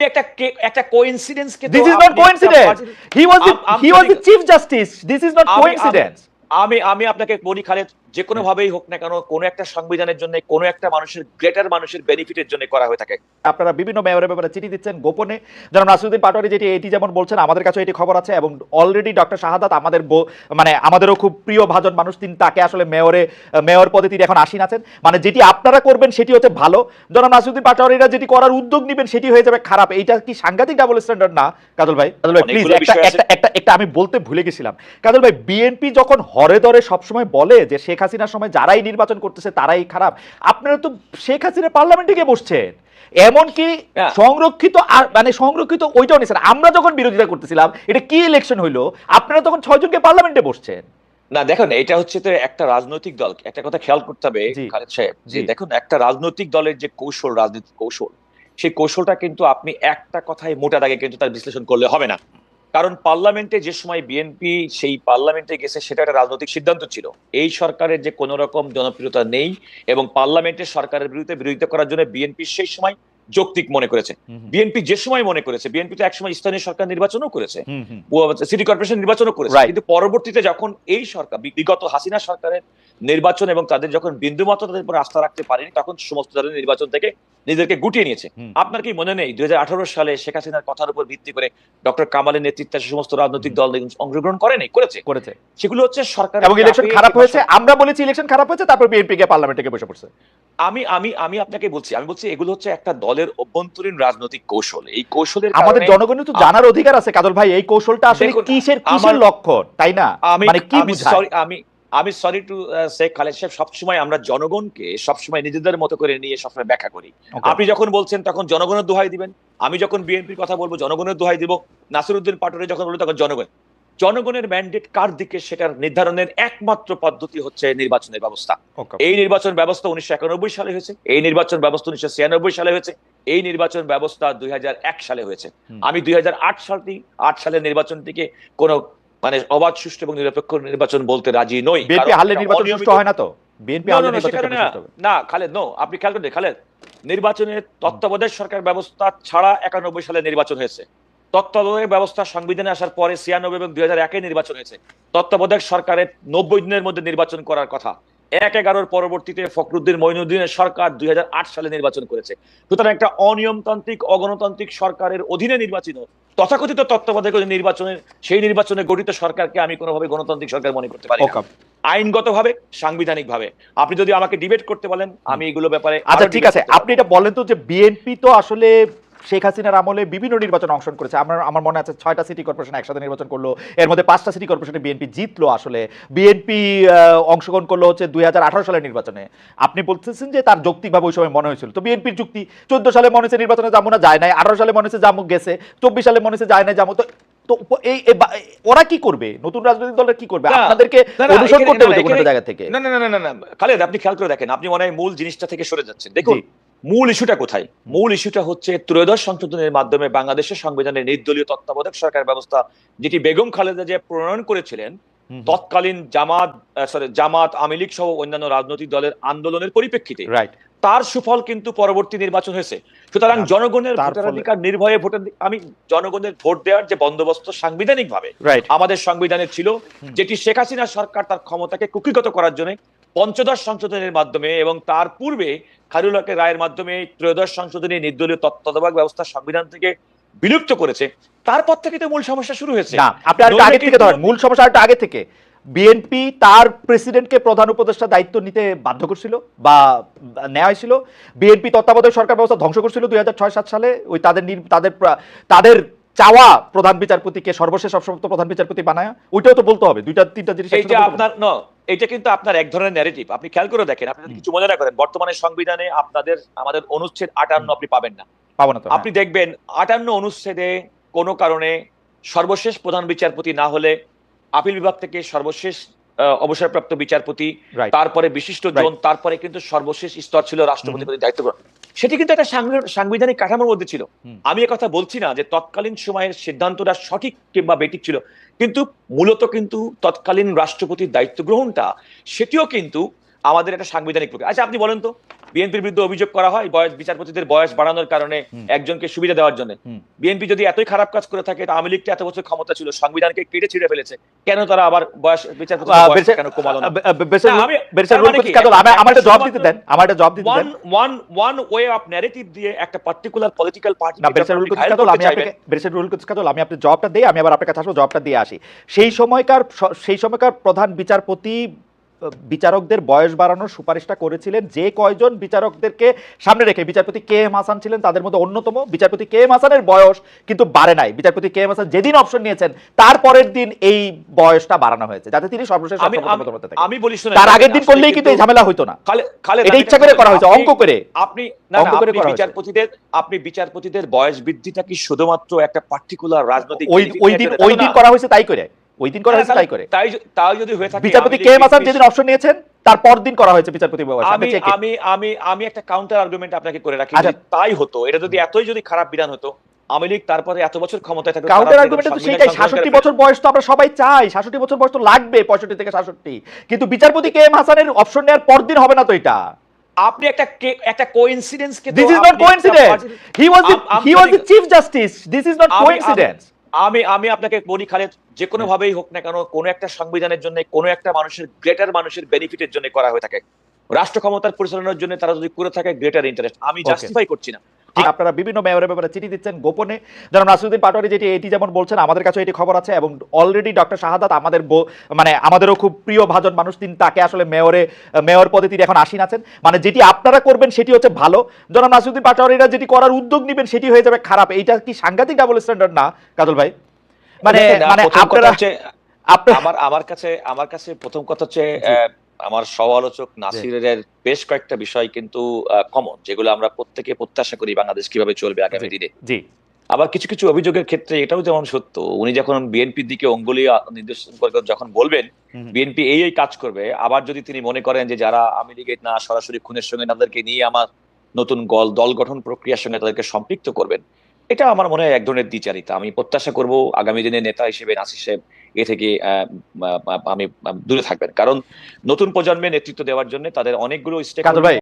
একটা কে- একটা কোইন্সিডেন্স কে তো This is not আপনি coincidence. একটা- He was the, um- um- he was the আমি- আমি- আপনাকে বলি খালেদ যে কোনো ভাবেই হোক না কেন কোনো একটা সংবিধানের জন্য কোনো একটা মানুষের গ্রেটার মানুষের বেনিফিটের জন্য করা হয়ে থাকে। আপনারা বিভিন্ন মেয়রের ব্যাপারে চিঠি দিচ্ছেন গোপনে। যেন নাসিরুদ্দিন পাটোয়ারি যেটি এটি যেমন বলছেন আমাদের কাছে এটি খবর আছে এবং অলরেডি ডক্টর শাহাদাত আমাদের মানে আমাদেরও খুব প্রিয় ভাজন মানুষ তিনি তাকে আসলে মেয়রে মেয়র পদে তিনি এখন আসীন আছেন। মানে যেটি আপনারা করবেন সেটি হচ্ছে ভালো। জনাব নাসিরুদ্দিন পাটোয়ারিরা যেটি করার উদ্যোগ নেবেন সেটি হয়ে যাবে খারাপ। এইটা কি সাংঘাতিক ডাবল স্ট্যান্ডার্ড না কাজল ভাই। কাজল ভাই প্লিজ একটা একটা একটা একটা আমি বলতে ভুলে গেছিলাম। কাজল ভাই বিএনপি যখন হরে দরে সবসময় বলে যে শেখ হাসিনার সময় যারাই নির্বাচন করতেছে তারাই খারাপ। আপনারা তো শেখ হাসিনা পার্লামেন্টে গিয়ে বসছেন। এমনকি হ্যাঁ। সংরক্ষিত মানে সংরক্ষিত ওইটাও নিছেন আমরা যখন বিরোধিতা করতেছিলাম এটা কি ইলেকশন হইল? আপনারা তখন ছয়জনকে পার্লামেন্টে বসছেন। না দেখুন এটা হচ্ছে তো একটা রাজনৈতিক দল। একটা কথা খেয়াল করতে হবে খালেদ সাহেব যে দেখুন একটা রাজনৈতিক দলের যে কৌশল রাজনৈতিক কৌশল সেই কৌশলটা কিন্তু আপনি একটা কথায় মোটা দাগে কিন্তু তার বিশ্লেষণ করলে হবে না। কারণ পার্লামেন্টে যে সময় বিএনপি সেই পার্লামেন্টে গেছে সেটা একটা রাজনৈতিক সিদ্ধান্ত ছিল। এই সরকারের যে কোনো রকম জনপ্রিয়তা নেই এবং পার্লামেন্টে সরকারের বিরুদ্ধে বিরোধিতা করার জন্য বিএনপি সেই সময় যৌক্তিক মনে করেছে। বিএনপি যে সময় মনে করেছে বিএনপি তো একসময় স্থানীয় সরকার নির্বাচনও করেছে। সিটি কর্পোরেশন নির্বাচনও করেছে। কিন্তু পরবর্তীতে যখন এই সরকার বিগত হাসিনা সরকারের নির্বাচন এবং তাদের যখন বিন্দুমাত্র তাদের উপর আস্থা রাখতে পারেনি তখন সমস্ত ধরনের নির্বাচন থেকে নিজেদেরকে গুটিয়ে নিয়েছে। আপনার কি মনে নেই? দুই সালে শেখ হাসিনার কথার উপর ভিত্তি করে ডক্টর কামালের নেতৃত্বে সমস্ত রাজনৈতিক দল অংশগ্রহণ করেনি করেছে? করেছে। সেগুলো হচ্ছে সরকার এবং ইলেকশন খারাপ হয়েছে? আমরা বলেছি ইলেকশন খারাপ হয়েছে তারপর বিএনপি কে পার্লামেন্টে গিয়ে বসে পড়ছে। আমি আমি আমি আপনাকে বলছি আমি বলছি এগুলো হচ্ছে একটা দলের অভ্যন্তরীণ রাজনৈতিক কৌশল। এই কৌশলের আমাদের জনগণের তো জানার অধিকার আছে কাজল ভাই। এই কৌশলটা আসলে কিসের কিসের লক্ষণ? তাই না? মানে কি বুঝায়? সরি আমি আমি সরি টু শেখ খালেদ সাহেব সবসময় আমরা জনগণকে সবসময় নিজেদের মতো করে নিয়ে সবসময় ব্যাখ্যা করি। আপনি যখন বলছেন তখন জনগণের দোহাই দিবেন। আমি যখন বিএনপির কথা বলব জনগণের দোহাই দিব। নাসিরুদ্দিন পাটোয়ারি যখন বলব তখন জনগণ জনগণের ম্যান্ডেট কার দিকে? সেটার নির্ধারণের একমাত্র পদ্ধতি হচ্ছে নির্বাচনের ব্যবস্থা। এই নির্বাচন ব্যবস্থা উনিশশো একানব্বই সালে হয়েছে। এই নির্বাচন ব্যবস্থা উনিশশো ছিয়ানব্বই সালে হয়েছে। এই নির্বাচন ব্যবস্থা দুই হাজার এক সালে হয়েছে। আমি দুই সালটি আট সালের নির্বাচনটিকে কোনো মানে অবাধ সুষ্ঠু এবং নিরপেক্ষ নির্বাচন বলতে রাজি নই। বিএনপি হারলে নির্বাচন সুষ্ঠু হয় না তো? বিএনপি হারলে no, no, নির্বাচন না। সুষ্ঠু হবে? না। খালেদ নো আপনি খেয়াল করেন খালেদ নির্বাচনের তত্ত্বাবধায়ক সরকার ব্যবস্থা ছাড়া একানব্বই সালে নির্বাচন হয়েছে। তত্ত্বাবধায়ক ব্যবস্থা সংবিধানে আসার পরে ছিয়ানব্বই এবং দুই হাজার একে নির্বাচন হয়েছে। তত্ত্বাবধায়ক সরকারের নব্বই দিনের মধ্যে নির্বাচন করার কথা। এক এগারোর পরবর্তীতে ফখরুদ্দিন মইনুদ্দিনের সরকার দুই সালে নির্বাচন করেছে। সুতরাং একটা অনিয়মতান্ত্রিক অগণতান্ত্রিক সরকারের অধীনে নির্বাচিত তথাকথিত তত্ত্বাবধায়ক নির্বাচনের সেই নির্বাচনে গঠিত সরকারকে আমি কোনোভাবে গণতান্ত্রিক সরকার মনে করতে পারি. আইনগতভাবে সাংবিধানিক ভাবে আপনি যদি আমাকে ডিবেট করতে বলেন আমি এগুলো ব্যাপারে আচ্ছা ঠিক আছে। আপনি এটা বলেন তো যে বিএনপি তো আসলে শেখ হাসিনার আমলে বিভিন্ন নির্বাচনে অংশগ্রহণ করেছে। আমার আমার মনে আছে ছয়টা সিটি কর্পোরেশন একসাথে নির্বাচন করল। এর মধ্যে পাঁচটা সিটি কর্পোরেশনে বিএনপি জিতলো আসলে। বিএনপি অংশগ্রহণ করল হচ্ছে দুই সালের নির্বাচনে। আপনি বলতেছেন যে তার যৌক্তিকভাবে ওই সময় মনে হয়েছিল। তো বিএনপির যুক্তি চোদ্দ সালে মনে হচ্ছে নির্বাচনে যাব না যায় নাই। আঠারো সালে মনে হচ্ছে জামুক গেছে। চব্বিশ সালে মনে হচ্ছে যায় নাই জামুক তো তো এই ওরা কি করবে? নতুন রাজনৈতিক দলরা কি করবে? না, আপনাদেরকে না, না, অনুসরণ করতে হবে না, কোনো জায়গা থেকে। না না না না না না খালেদ আপনি খেয়াল করে দেখেন আপনি মনে হয় মূল জিনিসটা থেকে সরে যাচ্ছেন। দেখুন। মূল ইস্যুটা কোথায়? মূল ইস্যুটা হচ্ছে ত্রয়োদশ সংশোধনের মাধ্যমে বাংলাদেশের সংবিধানের নির্দলীয় তত্ত্বাবধায়ক সরকার ব্যবস্থা যেটি বেগম খালেদা জিয়া প্রণয়ন করেছিলেন। তৎকালীন জামাত সরি জামাত আওয়ামী লীগ সহ অন্যান্য রাজনৈতিক দলের আন্দোলনের পরিপ্রেক্ষিতে। রাইট তার সুফল কিন্তু পরবর্তী নির্বাচন হয়েছে। সুতরাং জনগণের ভোটাধিকার নির্ভয়ে ভোটার আমি জনগণের ভোট দেওয়ার যে বন্দোবস্ত সাংবিধানিক ভাবে আমাদের সংবিধানে ছিল যেটি শেখ হাসিনা সরকার তার ক্ষমতাকে কুকিগত করার জন্য পঞ্চদশ সংশোধনের মাধ্যমে এবং তার পূর্বে খারুলাকে রায়ের মাধ্যমে ত্রয়োদশ সংশোধনী নির্দলীয় তত্ত্বাবধায়ক ব্যবস্থা সংবিধান থেকে বিলুপ্ত করেছে তারপর থেকে তো মূল সমস্যা শুরু হয়েছে। না আপনি আরেকটু আগে থেকে ধরেন মূল সমস্যা আগে থেকে বিএনপি তার প্রেসিডেন্টকে প্রধান উপদেষ্টা দায়িত্ব নিতে বাধ্য করছিল বা নেওয়া হয়েছিল। বিএনপি তত্ত্বাবধায়ক সরকার ব্যবস্থা ধ্বংস করছিল দুই হাজার ছয় সাত সালে। ওই তাদের তাদের তাদের চাওয়া প্রধান বিচারপতিকে সর্বশেষ অবসরপ্রাপ্ত প্রধান বিচারপতি বানায়। ওইটাও তো বলতে হবে দুইটা তিনটা জিনিস। আপনার এটা কিন্তু আপনার এক ধরনের ন্যারেটিভ আপনি খেয়াল করে দেখেন আপনি কিছু মনে না করেন বর্তমানে সংবিধানে আপনাদের আমাদের অনুচ্ছেদ আটান্ন আপনি পাবেন না। তো আপনি দেখবেন আটান্ন অনুচ্ছেদে কোনো কারণে সর্বশেষ প্রধান বিচারপতি না হলে আপিল বিভাগ থেকে সর্বশেষ অবসরপ্রাপ্ত বিচারপতি তারপরে বিশিষ্ট জন তারপরে কিন্তু সর্বশেষ স্তর ছিল রাষ্ট্রপতি দায়িত্ব গ্রহণ। সেটি কিন্তু একটা সাংবিধানিক- কাঠামোর মধ্যে ছিল। আমি কথা বলছি না যে তৎকালীন সময়ের সিদ্ধান্তটা সঠিক কিংবা বেটিক ছিল। কিন্তু মূলত কিন্তু তৎকালীন রাষ্ট্রপতির দায়িত্ব গ্রহণটা সেটিও কিন্তু আমাদের একটা সাংবিধানিক প্রক্রিয়া। আচ্ছা আপনি বলেন তো। বিএনপির বিরুদ্ধে অভিযোগ করা হয় বয়স বিচারপতিদের বয়স বাড়ানোর কারণে একজনকে সুবিধা দেওয়ার জন্য। বিএনপি যদি এতই খারাপ কাজ করে থাকে আওয়ামী লীগটা এত বছর ক্ষমতা ছিল সংবিধানকে কেটে ছিঁড়ে ফেলেছে কেন তারা আবার বয়স বিচারপতি কেন কমালো আমি- one one way of narrative দিয়ে একটা পার্টিকুলার পলিটিক্যাল পার্টি আপনার দিই? আবার আপনার কাছে আসব জবাবটা দিয়ে আসি। সেই সময়কার সেই সময়কার প্রধান বিচারপতি বিচারকদের বয়স বাড়ানোর সুপারিশটা করেছিলেন। যে কয়জন বিচারকদেরকে সামনে রেখে বিচারপতি কে এম হাসান ছিলেন তাদের মধ্যে অন্যতম বিচারপতি কে এম হাসানের বয়স কিন্তু বাড়ে নাই। বিচারপতি কে এম হাসান যেদিন অপশন নিয়েছেন তার পরের দিন এই বয়সটা বাড়ানো হয়েছে যাতে তিনি সর্বশেষ আমি বলি তার আগের দিন করলেই কিন্তু এই ঝামেলা হইতো না। এটা ইচ্ছা করে করা হয়েছে অঙ্ক করে। আপনি অঙ্ক করে করা বিচারপতিদের আপনি বিচারপতিদের বয়স বৃদ্ধিটা কি শুধুমাত্র একটা পার্টিকুলার রাজনৈতিক ওই দিন ওই দিন করা হয়েছে তাই করে। ওই দিন করা হয়েছে তাই করে। তাই যদি হয়ে থাকে বিচারপতি কে এম হাসান যেদিন অপশন নিয়েছেন তার দিন করা হয়েছে বিচারপতি আমি। আমি আমি আমি একটা কাউন্টার আর্গুমেন্ট আপনাকে করে রাখি আচ্ছা। তাই হতো এটা যদি এতই যদি খারাপ বিধান হতো আওয়ামী লীগ তারপরে এত বছর ক্ষমতায় থাকতো কাউন্টার আর্গুমেন্ট তো সেটাই সংশোধন করে সাতষট্টি ফেলে। বছর বয়স তো আমরা সবাই চাই সাতষট্টি বছর বয়স তো লাগবে পঁয়ষট্টি থেকে সাতষট্টি। কিন্তু বিচারপতি কে এম হাসানের অপশন নেওয়ার পরদিন হবে না তো এটা। আপনি একটা একটা coincidence K this is not coincidence he was he was the chief justice this is not coincidence আমি আমি আপনাকে বলি খালেদ যে কোনো ভাবেই হোক না কেন কোনো একটা সংবিধানের জন্য কোনো একটা মানুষের গ্রেটার মানুষের বেনিফিটের জন্য করা হয়ে থাকে। রাষ্ট্র ক্ষমতার পরিচালনার জন্য তারা যদি করে থাকে গ্রেটার ইন্টারেস্ট আমি জাস্টিফাই করছি না। আপনারা বিভিন্ন মেয়রের ব্যাপারে চিঠি দিচ্ছেন গোপনে। যেমন নাসিরুদ্দিন পাটোয়ারি যেটি এটি যেমন বলছেন আমাদের কাছে এটি খবর আছে এবং অলরেডি ডক্টর শাহাদাত আমাদের মানে আমাদেরও খুব প্রিয় ভাজন মানুষ তিনি তাকে আসলে মেয়রে মেয়র পদে তিনি এখন আসীন আছেন। মানে যেটি আপনারা করবেন সেটি হচ্ছে ভালো। জনাব নাসিরুদ্দিন পাটোয়ারিরা যেটি করার উদ্যোগ নেবেন সেটি হয়ে যাবে খারাপ। এইটা কি সাংঘাতিক ডাবল স্ট্যান্ডার্ড না কাজল ভাই? মানে মানে আপনারা আমার আমার কাছে আমার কাছে প্রথম কথা হচ্ছে আমার সমালোচক নাসিরের বেশ কয়েকটা বিষয় কিন্তু কমন যেগুলো আমরা প্রত্যেকে প্রত্যাশা করি বাংলাদেশ কীভাবে চলবে আগামী দিনে। আবার কিছু কিছু অভিযোগের ক্ষেত্রে এটাও যেমন সত্য উনি যখন বিএনপির দিকে অঙ্গুলি নির্দেশন করে যখন বলবেন বিএনপি এই এই কাজ করবে আবার যদি তিনি মনে করেন যে যারা আওয়ামী লীগের না সরাসরি খুনের সঙ্গে তাদেরকে নিয়ে আমার নতুন গল দল গঠন প্রক্রিয়ার সঙ্গে তাদেরকে সম্পৃক্ত করবেন এটা আমার মনে হয় এক ধরনের দ্বিচারিতা। আমি প্রত্যাশা করব আগামী দিনে নেতা হিসেবে নাসির সাহেব এ থেকে আমি দূরে থাকবেন। কারণ নতুন প্রজন্মের নেতৃত্ব দেওয়ার জন্য তাদের অনেকগুলো স্টেক